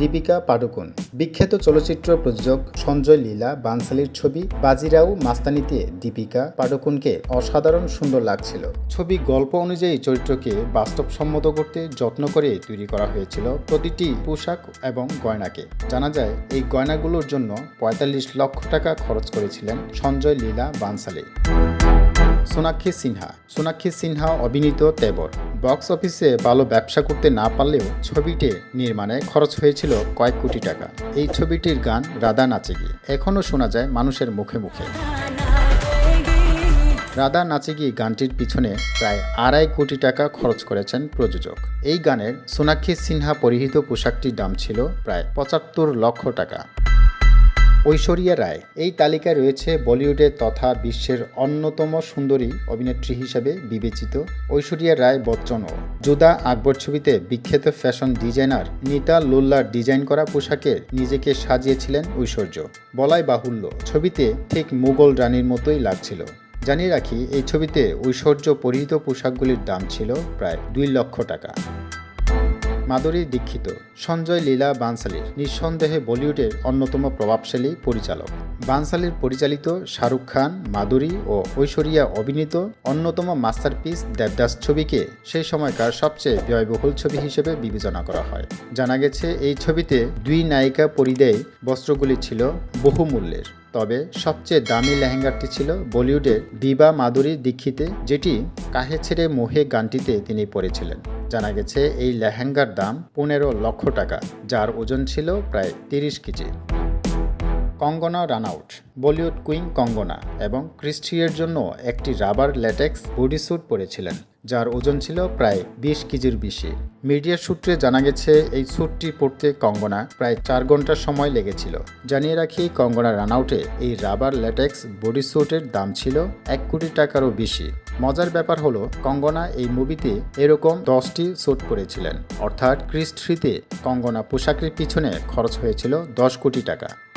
দীপিকা পাডুকোন। বিখ্যাত চলচ্চিত্র প্রযোজক সঞ্জয় লীলা, বানসালির ছবি বাজিরাও মাস্তানিতে দীপিকা পাডুকোনকে অসাধারণ সুন্দর লাগছিল। ছবি গল্প অনুযায়ী চরিত্রকে বাস্তবসম্মত করতে যত্ন করে তৈরি করা হয়েছিল প্রতিটি পোশাক এবং গয়নাকে। জানা যায়, এই গয়নাগুলোর জন্য পঁয়তাল্লিশ লক্ষ টাকা খরচ করেছিলেন সঞ্জয় লীলা, বানসালি। সোনাক্ষী সিনহা। সোনাক্ষী সিনহা অভিনীত তেবর। বক্স অফিসে ভালো ব্যবসা করতে না পারলেও ছবিটি নির্মাণে খরচ হয়েছিল কয়েক কোটি টাকা। এই ছবিটির গান রাধা নাচে গিয়ে এখনও শোনা যায় মানুষের মুখে মুখে। রাধা নাচে গিয়ে গানটির পিছনে প্রায় আড়াই কোটি টাকা খরচ করেছেন প্রযোজক। এই গানের সোনাক্ষী সিনহা পরিহিত পোশাকটির দাম ছিল প্রায় পঁচাত্তর লক্ষ টাকা। ঐশ্বরিয়া রায়। এই তালিকায় রয়েছে বলিউডের তথা বিশ্বের অন্যতম সুন্দরী অভিনেত্রী হিসেবে বিবেচিত ঐশ্বরিয়া রায় বচ্চনও। যোদা আকবর ছবিতে বিখ্যাত ফ্যাশন ডিজাইনার নিতা লোল্লার ডিজাইন করা পোশাকে নিজেকে সাজিয়েছিলেন ঐশ্বর্য। বলাই বাহুল্য, ছবিতে ঠিক মুঘল রানীর মতোই লাগছিল। জানিয়ে রাখি, এই ছবিতে ঐশ্বর্য পরিহিত পোশাকগুলির দাম ছিল প্রায় দুই লক্ষ টাকা। মাধুরী দীক্ষিত সঞ্জয় লীলা বানসালির নিঃসন্দেহে বলিউডের অন্যতম প্রভাবশালী পরিচালক। বানসালির পরিচালিত শাহরুখ খান মাধুরী ও ঐশ্বরিয়া অভিনীত অন্যতম মাস্টারপিস দেবদাস ছবিকে সেই সময়কার সবচেয়ে ব্যয়বহুল ছবি হিসেবে বিবেচনা করা হয়। জানা গেছে, এই ছবিতে দুই নায়িকা পরিদেয় বস্ত্রগুলি ছিল বহুমূল্যের। তবে সবচেয়ে দামি লেহেঙ্গাটি ছিল বলিউডের দিবা মাধুরী দীক্ষিতে, যেটি কাহে ছেড়ে মোহে গানটিতে তিনি পরেছিলেন। জানা গেছে, এই লেহেঙ্গার দাম পনেরো লক্ষ টাকা, যার ওজন ছিল প্রায় তিরিশ KG. Kangana Ranaut, Bollywood queen Kangana এবং ক্রিস্টিয়ের জন্য একটি রাবার ল্যাটেক্স বডি স্যুট পরেছিলেন, যার ওজন ছিল প্রায় বিশ কেজির বেশি। মিডিয়ার সূত্রে জানা গেছে, এই স্যুটটি পরতে কঙ্গনা প্রায় চার ঘণ্টা সময় লেগেছিল। জানিয়ে রাখি, কঙ্গনা রানআউটে এই রাবার ল্যাটেক্স বডি স্যুটের দাম ছিল এক কোটি টাকারও বেশি। মজার ব্যাপার হলো, কঙ্গনা এই মুভিতে এরকম দশটি শ্যুট করেছিলেন। অর্থাৎ ক্রিস্ট্রিতে কঙ্গনা পোশাকের পিছনে খরচ হয়েছিল দশ কোটি টাকা।